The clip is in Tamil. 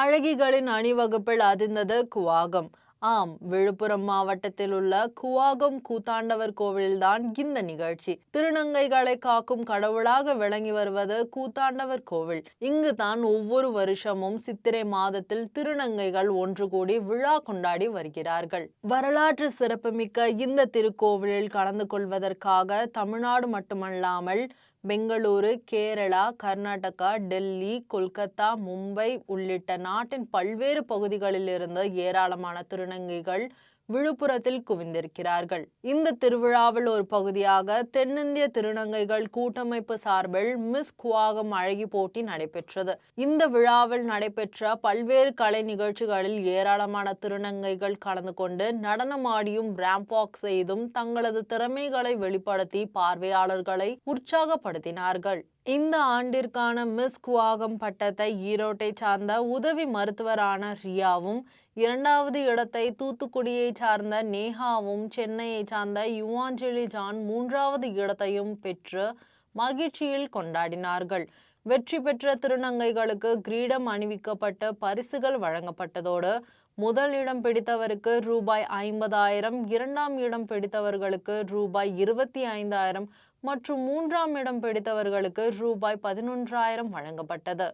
அழகிகளின் அணிவகுப்பில் அதிர்ந்தது குவாகம். ஆம் விழுப்புரம் மாவட்டத்தில் உள்ள குவாகம் கூத்தாண்டவர் கோவிலில்தான் இந்த நிகழ்ச்சி. திருநங்கைகளை காக்கும் கடவுளாக விளங்கி வருவது கூத்தாண்டவர் கோவில். இங்கு தான் ஒவ்வொரு வருஷமும் சித்திரை மாதத்தில் திருநங்கைகள் ஒன்று கூடி விழா கொண்டாடி வருகிறார்கள். வரலாற்று சிறப்புமிக்க இந்த திருக்கோவிலில் கலந்து கொள்வதற்காக தமிழ்நாடு மட்டுமல்லாமல் பெங்களூரு கேரளா கர்நாடகா டெல்லி கொல்கத்தா மும்பை உள்ளிட்ட நாட்டின் பல்வேறு பகுதிகளிலிருந்து ஏராளமான திருநங்கைகள் விழுப்புரத்தில் குவிந்திருக்கிறார்கள். இந்த திருவிழாவில் ஒரு பகுதியாக தென்னிந்திய திருநங்கைகள் கூட்டமைப்பு சார்பில் மிஸ் குவாகம் அழகி போட்டி நடைபெற்றது. இந்த விழாவில் நடைபெற்ற பல்வேறு கலை நிகழ்ச்சிகளில் ஏராளமான திருநங்கைகள் கலந்து கொண்டு நடனமாடியும் ரேம்ப் வாக் செய்தும் தங்களது திறமைகளை வெளிப்படுத்தி பார்வையாளர்களை உற்சாகப்படுத்தினார்கள். இந்த ஆண்டிற்கான மிஸ் குவாகம் பட்டத்தை ஈரோட்டை சார்ந்த உதவி மருத்துவரான ரியாவும் இரண்டாவது இடத்தை தூத்துக்குடியை சார்ந்த நேஹாவும் சென்னையை சார்ந்த யுவாஞ்சலி ஜான் மூன்றாவது இடத்தையும் பெற்று மகிழ்ச்சியில் கொண்டாடினார்கள். வெற்றி பெற்ற திருநங்கைகளுக்கு கிரீடம் அணிவிக்கப்பட்டு பரிசுகள் வழங்கப்பட்டதோடு முதல் இடம் பிடித்தவருக்கு ரூபாய் ஐம்பதாயிரம் இரண்டாம் இடம் பிடித்தவர்களுக்கு ரூபாய் இருபத்தி ஐந்தாயிரம் மற்றும் மூன்றாம் இடம் பிடித்தவர்களுக்கு ரூபாய் பதினொன்றாயிரம் வழங்கப்பட்டது.